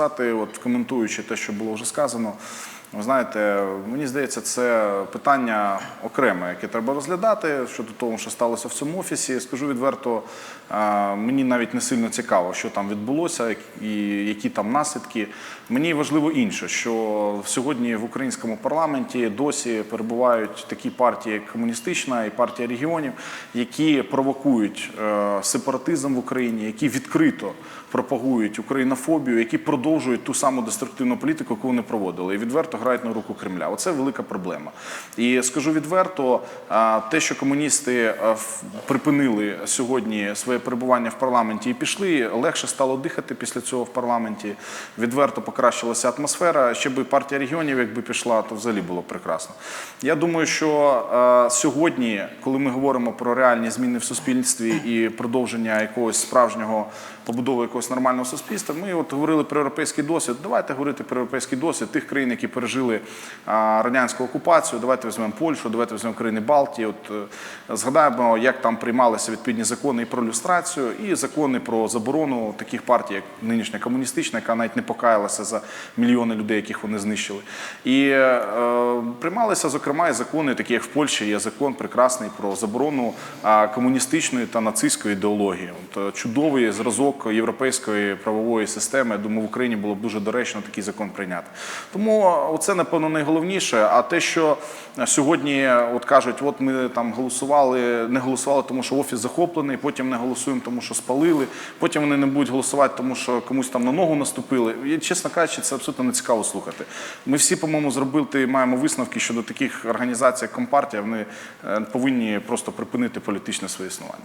Сказати, от коментуючи те, що було вже сказано, ви знаєте, мені здається, це питання окреме, яке треба розглядати щодо того, що сталося в цьому офісі. Скажу відверто, е, мені навіть не сильно цікаво, що там відбулося і які там наслідки. Мені важливо інше, що сьогодні в українському парламенті досі перебувають такі партії, як комуністична і партія регіонів, які провокують е, сепаратизм в Україні, які відкрито пропагують українофобію, які продовжують ту саму деструктивну політику, яку вони проводили, і відверто грають на руку Кремля. Оце велика проблема. І скажу відверто, те, що комуністи припинили сьогодні своє перебування в парламенті і пішли, легше стало дихати після цього в парламенті. Відверто покращилася атмосфера. Ще би партія регіонів, якби пішла, то взагалі було прекрасно. Я думаю, що сьогодні, коли ми говоримо про реальні зміни в суспільстві і продовження якогось справжнього побудови якогось нормального суспільства, ми от говорили про європейський досвід. Давайте говорити про європейський досвід тих країн, які пережили а, радянську окупацію. Давайте візьмемо Польщу, давайте візьмемо країни Балтії. От е, згадаємо, як там приймалися відповідні закони і про люстрацію, і закони про заборону таких партій, як нинішня комуністична, яка навіть не покаялася за мільйони людей, яких вони знищили. І е, приймалися, зокрема, і закони, такі як в Польщі, є закон прекрасний про заборону комуністичної та нацистської ідеології. От, е, чудовий зразок європейської правової системи. Я думаю, в Україні було б дуже доречно такий закон прийняти. Тому це, напевно, найголовніше. А те, що сьогодні от кажуть, от ми там голосували, не голосували, тому що офіс захоплений, потім не голосуємо, тому що спалили, потім вони не будуть голосувати, тому що комусь там на ногу наступили. І, чесно кажучи, це абсолютно не цікаво слухати. Ми всі, по-моєму, зробити маємо висновки щодо таких організацій, як Компартія. Вони е, повинні просто припинити політичне своє існування.